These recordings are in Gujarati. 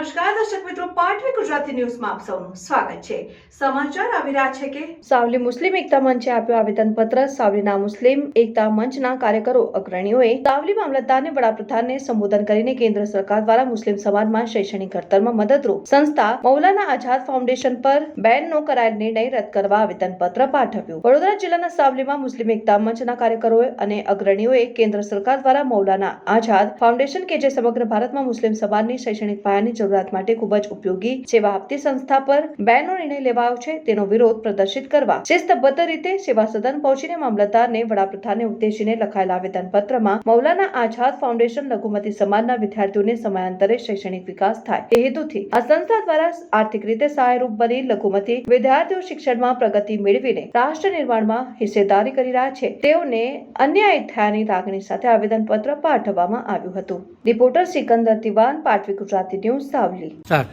નમસ્કાર, દર્શક મિત્રો, પાટવી ગુજરાતી ન્યૂઝમાં આપ સૌનું સ્વાગત છે. સમાચાર આવી રહ્યા છે કે સાવલી મુસ્લિમ એકતા મંચે આપ્યો આવેદન પત્ર સાવલીના મુસ્લિમ એકતા મંચના કાર્યકરો, અગ્રણીઓએ સાવલી મામલતદારને વડાપ્રધાનને સંબોધન કરીને કેન્દ્ર સરકાર દ્વારા મુસ્લિમ સમાજમાં શૈક્ષણિક ઘડતરમાં મદદરૂપ સંસ્થા મૌલાના આઝાદ ફાઉન્ડેશન પર બેનનો કરાયેલ નિર્ણય રદ કરવા આવેદન પત્ર પાઠવ્યું. વડોદરા જિલ્લાના સાવલીમાં મુસ્લિમ એકતા મંચના કાર્યકરોએ અને અગ્રણીઓએ કેન્દ્ર સરકાર દ્વારા મૌલાના આઝાદ ફાઉન્ડેશન કે જે સમગ્ર ભારતમાં મુસ્લિમ સમાજની શૈક્ષણિક પાયાની જરૂરિયાત માટે ખૂબ જ ઉપયોગી સેવા આપતી સંસ્થા પર બેનનો નિર્ણય લેવાયો છે. તેનો વિરોધ પ્રદર્શિત કરવા શિસ્તબદ્ધ રીતે સેવા સદન પહોંચીને મામલતદારને, વડાપ્રધાનને ઉદ્દેશીને લખાયેલા આવેદન પત્રમાં મૌલાના આઝાદ ફાઉન્ડેશન લઘુમતી સમાજના વિદ્યાર્થીઓને સમયાંતરે શૈક્ષણિક વિકાસ થાય તે હેતુથી આ સંસ્થા દ્વારા આર્થિક રીતે સહાયરૂપ બની લઘુમતી વિદ્યાર્થીઓ શિક્ષણમાં પ્રગતિ મેળવીને રાષ્ટ્ર નિર્માણમાં હિસ્સેદારી કરી રહ્યા છે. તેઓને અન્યાય થયાની લાગણી સાથે આવેદન પત્ર પાઠવવામાં આવ્યું હતું. રિપોર્ટર સિકંદર દિવાન પાટવી ગુજરાતી ન્યૂઝ સાવલી સાર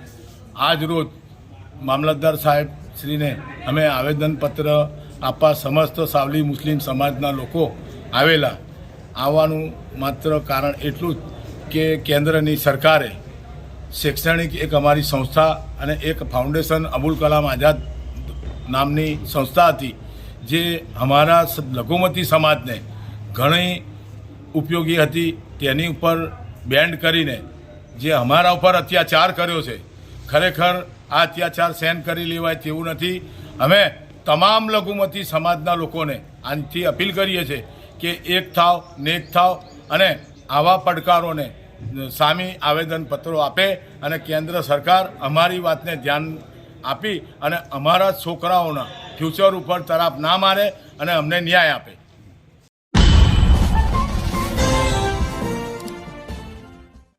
આજ રોજ મામલતદાર સાહેબ શ્રીને અમે આવેદનપત્ર આપવા સમસ્ત સાવલી મુસ્લિમ સમાજના લોકો આવેલા. આવવાનું માત્ર કારણ એટલું જ કે કેન્દ્રની સરકારે શૈક્ષણિક એક અમારી સંસ્થા અને એક ફાઉન્ડેશન અબુલ કલામ આઝાદ નામની સંસ્થા હતી જે અમારા લઘુમતી સમાજને ઘણી ઉપયોગી હતી. તેની ઉપર બેન્ડ કરીને જે અમારા ઉપર અત્યાચાર કર્યો છે. ખરેખર આ અત્યાચાર સહન કરી લેવાય તેવું નથી. અમે તમામ લઘુમતી સમાજના લોકોને આનથી અપીલ કરીએ છીએ કે એક થાવ, નેક થાવ અને આવા પડકારોને સામી આવેદનપત્રો આપે અને કેન્દ્ર સરકાર અમારી વાતને ધ્યાન આપી અને અમારા છોકરાઓના ફ્યુચર ઉપર તરાપ ના મારે અને અમને ન્યાય આપે.